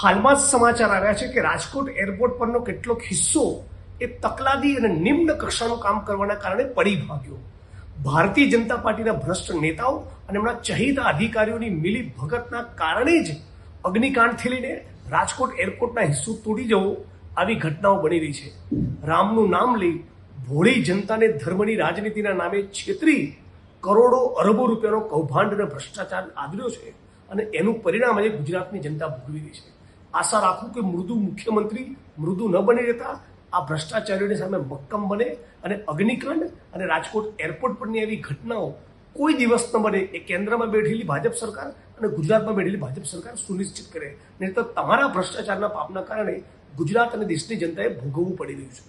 હાલમાં જ સમાચાર આવ્યા છે કે રાજકોટ એરપોર્ટ પરનો કેટલોક હિસ્સો એ તકલાદી અને નિમ્ન કક્ષાનું કામ કરવાના કારણે પડી ભાગ્યો. ભારતીય જનતા પાર્ટીના ભ્રષ્ટ નેતાઓ અને એમના ચહિતા અધિકારીઓની મિલી ભગતના કારણે જ અગ્નિકાંડથી લઈને રાજકોટ એરપોર્ટના હિસ્સો તૂટી જવો આવી ઘટનાઓ બની રહી છે. રામનું નામ લઈ ભોળી જનતાને ધર્મની રાજનીતિના નામે છેતરી કરોડો અરબો રૂપિયાનો કૌભાંડ અને ભ્રષ્ટાચાર આદર્યો છે અને એનું પરિણામ આજે ગુજરાતની જનતા ભોગવી રહી છે. આશા રાખું કે મૃદુ મુખ્યમંત્રી મૃદુ ન બની રહેતા, આ ભ્રષ્ટાચારીઓની સામે મક્કમ બને અને અગ્નિકાંડ અને રાજકોટ એરપોર્ટ પરની એવી ઘટનાઓ કોઈ દિવસ ન બને. એ કેન્દ્રમાં બેઠેલી ભાજપ સરકાર અને ગુજરાતમાં બેઠેલી ભાજપ સરકાર સુનિશ્ચિત કરે. નહીં તો તમારા ભ્રષ્ટાચારના પાપના કારણે ગુજરાત અને દેશની જનતાએ ભોગવવું પડી રહ્યું છે.